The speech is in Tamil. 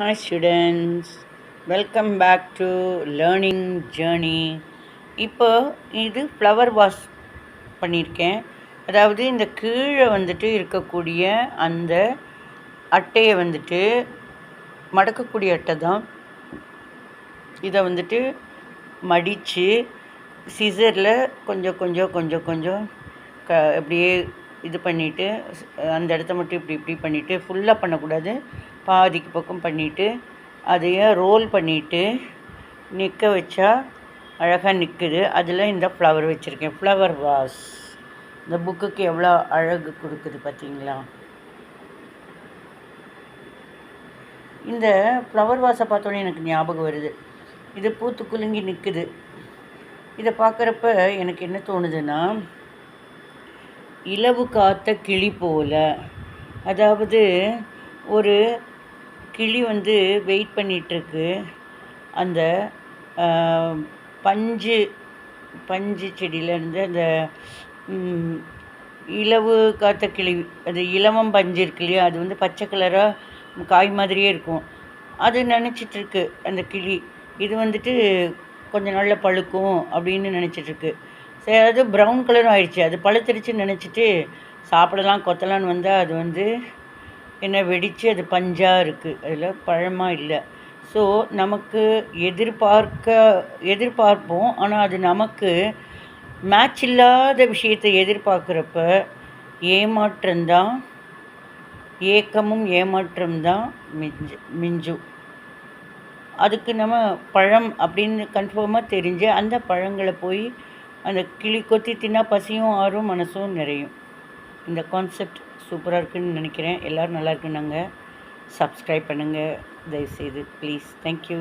Hi students welcome back to learning journey இப்போ இது ஃப்ளவர் வாஷ் பண்ணியிருக்கேன் அதாவது இந்த கீழே வந்துட்டு இருக்கக்கூடிய அந்த அட்டையை வந்துட்டு மடக்கக்கூடிய அட்டை தான். இதை வந்துட்டு மடித்து சிசரில் கொஞ்சம் கொஞ்சம் கொஞ்சம் கொஞ்சம் க அப்படியே இது பண்ணிவிட்டு அந்த இடத்த மட்டும் இப்படி இப்படி பண்ணிவிட்டு ஃபுல்லாக பண்ணக்கூடாது. பாதிக்கு பக்கம் பண்ணிவிட்டு அதையே ரோல் பண்ணிவிட்டு நிற்க வச்சா அழகாக நிற்குது அதில் இந்த ஃப்ளவர் வச்சுருக்கேன். ஃப்ளவர் வாஸ் இந்த புக்குக்கு எவ்வளோ அழகு கொடுக்குது பார்த்தீங்களா இந்த ஃப்ளவர் வாஸை பார்த்தோன்னே எனக்கு ஞாபகம் வருது. இது பூத்து குலுங்கி நிற்குது இதை பார்க்குறப்ப எனக்கு என்ன தோணுதுன்னா இலவு காத்த கிளி போல். அதாவது ஒரு கிளி வந்து வெயிட் பண்ணிகிட்ருக்கு அந்த பஞ்சு பஞ்சு செடியிலேருந்து அந்த இலவு காத்த கிளி அது இலவம் பஞ்சு இருக்கு இல்லையா அது வந்து பச்சை கலராக காய் மாதிரியே இருக்கும். அது நினச்சிட்ருக்கு அந்த கிளி. இது வந்துட்டு கொஞ்ச நாளில் பழுக்கும் அப்படின்னு நினச்சிட்ருக்கு. சரி அது ப்ரௌன் கலரும் ஆயிடுச்சு. அது பழுத்துருச்சுன்னு நினச்சிட்டு சாப்பிடலாம் கொத்தலான்னு வந்தால் அது வந்து என்ன வெடித்து அது பஞ்சாக இருக்குது அதில் பழமாக இல்லை. ஸோ நமக்கு எதிர்பார்க்க எதிர்பார்ப்போம். ஆனால் அது நமக்கு மேட்ச் இல்லாத விஷயத்தை எதிர்பார்க்குறப்ப ஏமாற்றம்தான் ஏக்கமும் ஏமாற்றம்தான் மிஞ்சு மிஞ்சும் அதுக்கு நம்ம பழம் அப்படின்னு கன்ஃபார்மாக தெரிஞ்சு அந்த பழங்களை போய் அந்த கிளி கொத்தி தின்னா பசியும் ஆறும் மனசும் நிறையும். இந்த கான்செப்ட் சூப்பராக இருக்குன்னு நினைக்கிறேன். எல்லோரும் நல்லா இருக்குன்னாங்க. சப்ஸ்கிரைப் பண்ணுங்கள் தயவுசெய்து ப்ளீஸ் தேங்க்யூ